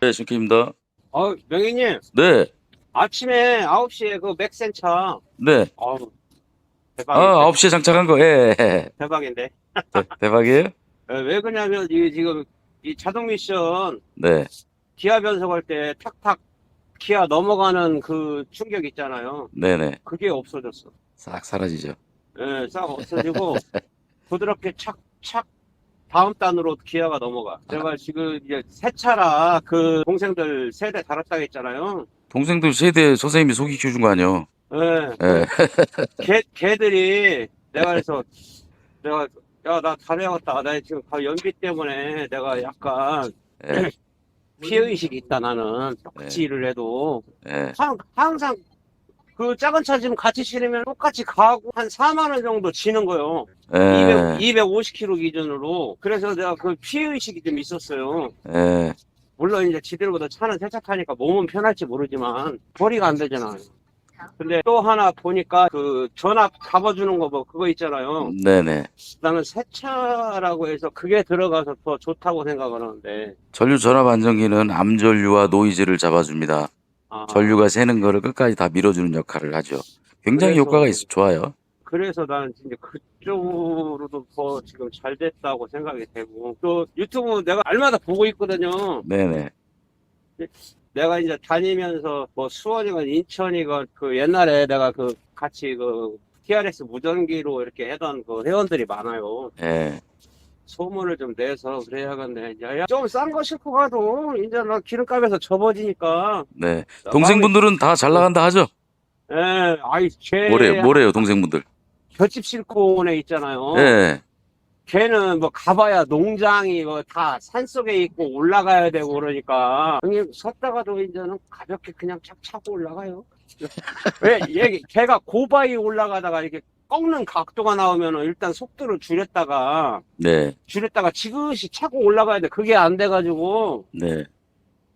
네, 신킴입니다. 어, 명희님, 네, 아침에 9시에 그 맥센차, 네. 어우, 아, 대박인데. 9시에 장착한 거, 예, 예. 대박인데. 대, 대박이에요? 에, 왜 그러냐면, 이, 지금, 이 자동 미션, 네, 기아 변속할 때 탁탁 기아 넘어가는 그 충격 있잖아요. 네네. 그게 없어졌어. 싹 사라지죠. 예, 싹 없어지고, 부드럽게 착, 착, 다음 단으로 기아가 넘어가. 제가 지금 이제 새 차라 그 동생들 세대 달았다고 했잖아요. 동생들 세대 선생님이 소개시켜 준 거 아니에요? 예, 예. 개, 개들이 내가 그래서 내가 야나 잘해야겠다 나 지금 가- 연비 때문에 내가 약간 예, 피해의식이 있다 나는 똑같이 네. 일을 해도 예. 항, 항상 그 작은 차 지금 같이 실으면 똑같이 가고 한 4만 원 정도 지는 거요. 예, 200, 250km 기준으로. 그래서 내가 그 피해의식이 좀 있었어요. 예. 물론 이제 지들보다 차는 세차 타니까 몸은 편할지 모르지만 거리가 안 되잖아요. 근데 또 하나 보니까 그 전압 잡아주는 거 뭐 그거 있잖아요. 네네. 나는 새 차라고 해서 그게 들어가서 더 좋다고 생각을 하는데. 전류 전압 안정기는 암전류와 노이즈를 잡아줍니다. 아, 전류가 새는 거를 끝까지 다 밀어주는 역할을 하죠. 굉장히 그래서- 효과가 있어 좋아요. 그래서 나는 이제 그쪽으로도 더 지금 잘 됐다고 생각이 되고 또 유튜브 내가 날마다 보고 있거든요 네네. 내가 이제 다니면서 뭐 수원이건 인천이건 그 옛날에 내가 그 같이 그 TRS 무전기로 이렇게 하던 그 회원들이 많아요 예. 소문을 좀 내서 그래야겠네 이제 좀싼 거 싣고 가도 이제 나 기름값에서 접어지니까 네. 동생분들은 다 잘 나간다 하죠? 예, 아이, 걔, 뭐래요? 뭐래요, 동생분들? 온애 있잖아요. 예. 걔는 뭐 가봐야 농장이 뭐 다 산속에 있고 올라가야 되고 그러니까 형님 섰다가도 이제는 가볍게 그냥 착 차고 올라가요. 왜 얘 걔가 고바위 올라가다가 이렇게 꺾는 각도가 나오면은 일단 속도를 줄였다가 네. 줄였다가 지그시 차고 올라가야 돼. 그게 안 돼가지고 네.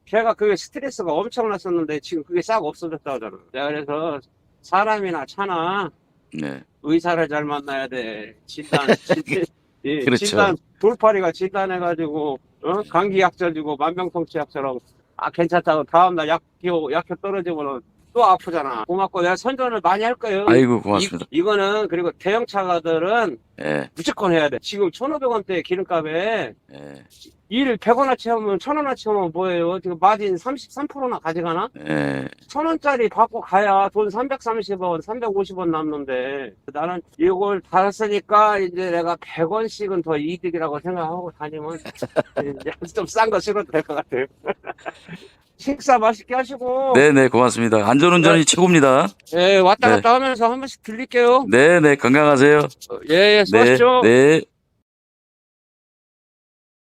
걔가 그게 스트레스가 엄청났었는데 지금 그게 싹 없어졌다 하잖아. 내가 그래서 사람이나 차나 네. 의사를 잘 만나야 돼. 진단, 진, 예, 그렇죠. 진단, 돌파리가 진단해가지고, 어? 감기 약절 주고, 만병통치 약처럼, 아, 괜찮다고, 다음날 약, 약, 약효 떨어지면은 또 아프잖아. 고맙고, 내가 선전을 많이 할 거예요. 아이고, 고맙습니다. 이, 이거는, 그리고 대형 차가들은 예. 무조건 해야 돼. 지금 1,500원대 기름값에 예. 일 100원어치 하면 1,000원어치 하면 뭐예요? 지금 마진 33%나 가져가나? 예. 천 원짜리 받고 가야 돈 330원, 350원 남는데 나는 이걸 달았으니까 이제 내가 100원씩은 더 이득이라고 생각하고 다니면 좀 싼 거 싫어도 될 것 같아요. 식사 맛있게 하시고 네네, 고맙습니다. 안전운전이 최고입니다. 예, 왔다 네. 갔다 하면서 한 번씩 들릴게요. 네네, 건강하세요. 예, 예, 네, 수고하십시오. 네.